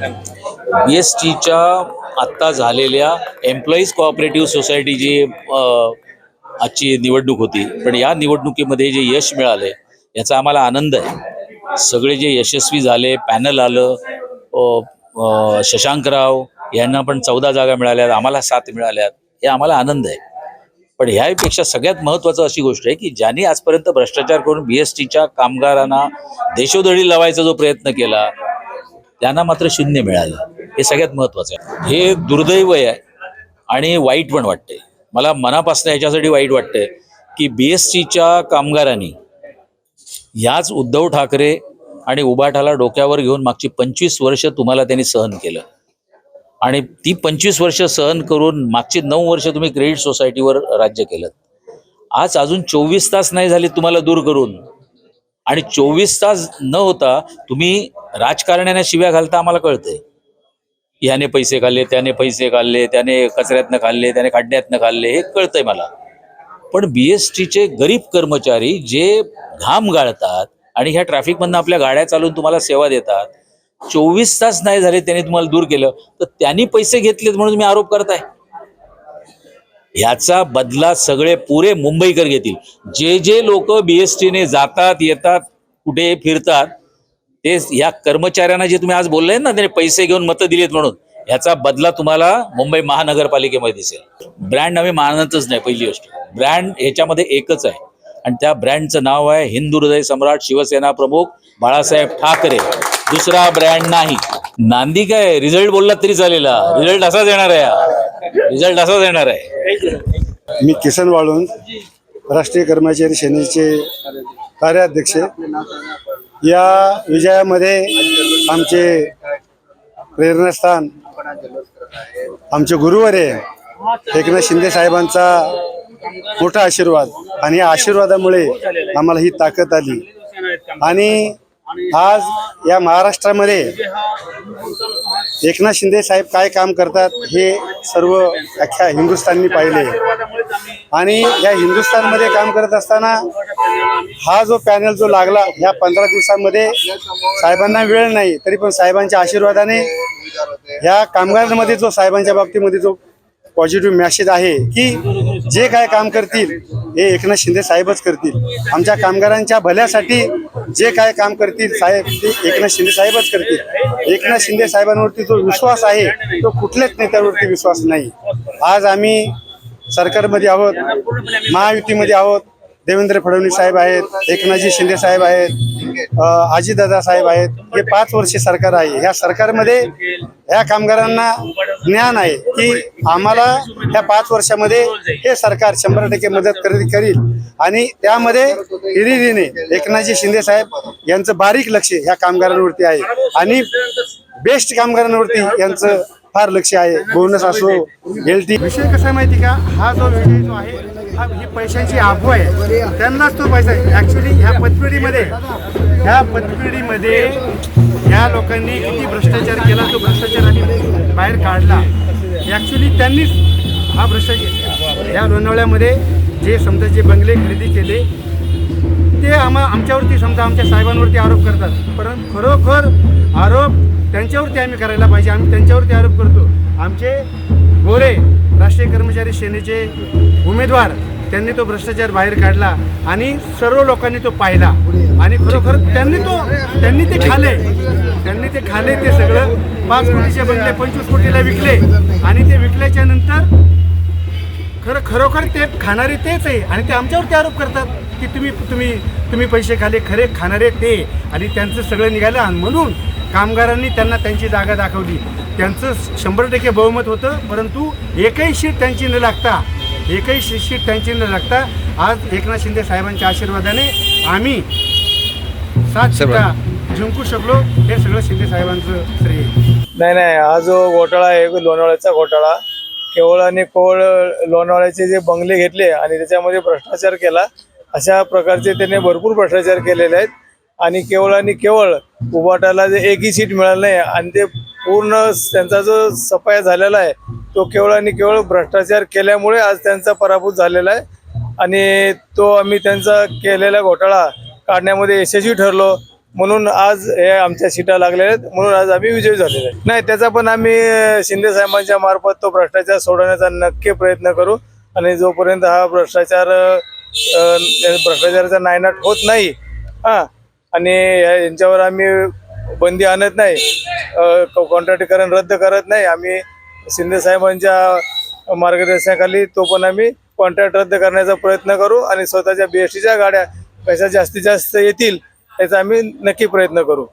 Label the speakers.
Speaker 1: बी S टीच्या आत्ता झालेल्या एम्प्लॉईज कोऑपरेटिव्ह सोसायटी जी आजची निवडणूक होती पण या निवडणुकीमध्ये जे यश मिळाले याचा आम्हाला आनंद आहे. सगळे जे यशस्वी झाले पॅनल आलं शशांकराव यांना पण चौदा जागा मिळाल्यात आम्हाला सात मिळाल्यात हे आम्हाला आनंद आहे. पण ह्यापेक्षा सगळ्यात महत्त्वाचं अशी गोष्ट आहे की ज्यांनी आजपर्यंत भ्रष्टाचार करून बी एस टीच्या कामगारांना देशोधडी लावायचा जो प्रयत्न केला त्यांना मात्र शून्य मिळालं. हे सगळ्यात महत्त्वाचं आहे. हे दुर्दैव आहे आणि वाईट पण वाटते मला मनापासून याच्यासाठी वाईट वाटतंय की बी एस सीच्या कामगारांनी याच उद्धव ठाकरे आणि उबाठाला डोक्यावर घेऊन मागची पंचवीस वर्ष तुम्हाला त्यांनी सहन केलं. आणि ती पंचवीस वर्ष सहन करून मागची नऊ वर्ष तुम्ही क्रेडिट सोसायटीवर राज्य केलं आज अजून चोवीस तास नाही झाले तुम्हाला दूर करून. आणि चोवीस तास न होता तुम्ही राजकारण्याने शिव्या घालता आम्हाला कळतंय. ह्याने पैसे खाल्ले त्याने पैसे खाल्ले त्याने कचऱ्यातनं खाल्ले त्याने खड्ड्यातनं खाल्ले हे कळतंय मला. पण बी एस टीचे गरीब कर्मचारी जे घाम गाळतात आणि ह्या ट्रॅफिकमधनं आपल्या गाड्या चालवून तुम्हाला सेवा देतात चोवीस तास नाही झाले त्यांनी तुम्हाला दूर केलं तर त्यांनी पैसे घेतलेत म्हणून तुम्ही आरोप करताय. ह्याचा बदला सगळे पुरे मुंबईकर घेतील. जे जे लोक बीएसटीने जातात येतात कुठे फिरतात ते या कर्मचाऱ्यांना जे तुम्ही आज बोलले ना त्याने पैसे घेऊन मतं दिलीत म्हणून याचा बदला तुम्हाला मुंबई महानगरपालिकेमध्ये दिसेल. ब्रँड आम्ही मानतच नाही पहिली गोष्ट. ब्रँड ह्याच्यामध्ये एकच आहे. आणि त्या ब्रँडचं नाव आहे हिंदू हृदय सम्राट शिवसेना प्रमुख बाळासाहेब ठाकरे. दुसरा ब्रँड नाही. नांदी काय? रिझल्ट बोलला तरी चालेला. रिझल्ट असाच येणार आहे. रिझल्ट असाच येणार आहे.
Speaker 2: मी किसन वाळून राष्ट्रीय कर्मचारी सेनेचे कार्याध्यक्ष. या विजयामध्ये आमचे प्रेरणास्थान आमचे गुरुवारे एकनाथ शिंदे साहेबांचा मोठा आशीर्वाद आणि या आशीर्वादामुळे आम्हाला ही ताकद आली. आणि आज या महाराष्ट्रामध्ये एकनाथ शिंदे साहेब काय काम करतात हे सर्व अख्ख्या हिंदुस्थाननी पाहिले. आणि या हिंदुस्थानमध्ये काम करत असताना हा जो पॅनल जो लागला ह्या पंधरा दिवसांमध्ये साहेबांना वेळ नाही तरी पण साहेबांच्या आशीर्वादाने ह्या कामगारांमध्ये जो साहेबांच्या बाबतीमध्ये जो पॉझिटिव्ह मॅसेज आहे की जे काय काम करतील हे एकनाथ शिंदे साहेबच करतील. आमच्या कामगारांच्या भल्यासाठी जे काय काम करतील साहेब ते एकनाथ शिंदे साहेबच करतील. एकनाथ शिंदे साहेबांवरती जो विश्वास आहे तो कुठल्याच नेत्यावरती विश्वास नाही. आज आम्ही सरकारमध्ये आहोत महायुतीमध्ये आहोत देवेंद्र फडणवीस साहेब आहेत एकनाथजी शिंदे साहेब आहेत आजीदादा साहेब आहेत. हे पाच वर्षे सरकार आहे. ह्या सरकारमध्ये ह्या कामगारांना ज्ञान आहे की आम्हाला ह्या पाच वर्षामध्ये हे सरकार शंभर टक्के मदत खरेदी करील. आणि त्यामध्ये हिरिरीने एकनाथजी शिंदे साहेब यांचं बारीक लक्ष ह्या कामगारांवरती आहे. आणि बेस्ट कामगारांवरती यांचं फार लक्ष आहे. बोनस असो एल टी विषय कसा आहे माहिती का? हा जो विषय जो आहे हा ही पैशांची अफवा आहे. त्यांनाच तो पैसा ॲक्च्युली ह्या पतपिढीमध्ये ह्या पतपिढीमध्ये ह्या लोकांनी किती भ्रष्टाचार केला तो भ्रष्टाचार आम्ही बाहेर काढला. ॲक्च्युली त्यांनीच हा भ्रष्टाचार या लोणावळ्यामध्ये जे समजा जे बंगले खरेदी केले ते आम्हा आमच्यावरती समजा आमच्या साहेबांवरती आरोप करतात. परंतु खरोखर आरोप त्यांच्यावरती आम्ही करायला पाहिजे. आम्ही त्यांच्यावरती आरोप करतो. आमचे गोरे राष्ट्रीय कर्मचारी सेनेचे उमेदवार त्यांनी तो भ्रष्टाचार बाहेर काढला आणि सर्व लोकांनी तो पाहिला. आणि खरोखर त्यांनी तो त्यांनी ते खाले. त्यांनी ते खाले ते सगळं. पाच कोटीचे बनले पंचवीस कोटीला विकले. आणि ते विकल्याच्या नंतर खरं खरोखर ते खाणारे तेच आहे. आणि ते आमच्यावरती आरोप करतात की तुम्ही तुम्ही तुम्ही पैसे खाले खरे खाणारे ते. आणि त्यांचं सगळं निघालं आणि म्हणून कामगारांनी त्यांना त्यांची जागा दाखवली. त्यांचं शंभर टक्के बहुमत होतं परंतु एकही शीट त्यांची न लागता एकही शी- शीट त्यांची न लागता आज एकनाथ शिंदे साहेबांच्या आशीर्वादाने आम्ही सात सीटा जिंकू शकलो हे सगळं शिंदे साहेबांचं श्रेय.
Speaker 3: नाही नाही हा जो घोटाळा आहे लोणावळ्याचा घोटाळा केवळ आणि केवळ लोणावळ्याचे जे बंगले घेतले आणि त्याच्यामध्ये भ्रष्टाचार केला अशा प्रकारचे त्यांनी भरपूर भ्रष्टाचार केलेले आहेत आणि केवळ आणि केवळ उबाटाला जे एकही सीट मिळालं नाही आणि ते पूर्ण त्यांचा जो सफाया झालेला आहे तो केवळ आणि केवळ भ्रष्टाचार केल्यामुळे आज त्यांचा पराभूत झालेला आहे. आणि तो आम्ही त्यांचा केलेला घोटाळा काढण्यामध्ये यशस्वी ठरलो. म्हणून आज हे आमच्या सीटा लागलेल्या आहेत. म्हणून आज आम्ही विजयी झालेले आहे. नाही त्याचा पण आम्ही शिंदे साहेबांच्या मार्फत तो भ्रष्टाचार सोडवण्याचा नक्की प्रयत्न करू. आणि जोपर्यंत हा भ्रष्टाचार भ्रष्टाचाराचा नायनाट होत नाही हां आणि या- यांच्यावर आम्ही बंदी आणत नाही. कॉन्ट्रॅक्टीकरण रद्द करत नाही. आम्ही शिंदे साहेबांच्या मार्गदर्शनाखाली तो पण आम्ही कॉन्ट्रॅक्ट रद्द करण्याचा प्रयत्न करू आणि स्वतःच्या बी एस टीच्या गाड्या कशा जास्तीत जास्त येतील याचा आम्ही नक्की प्रयत्न करू.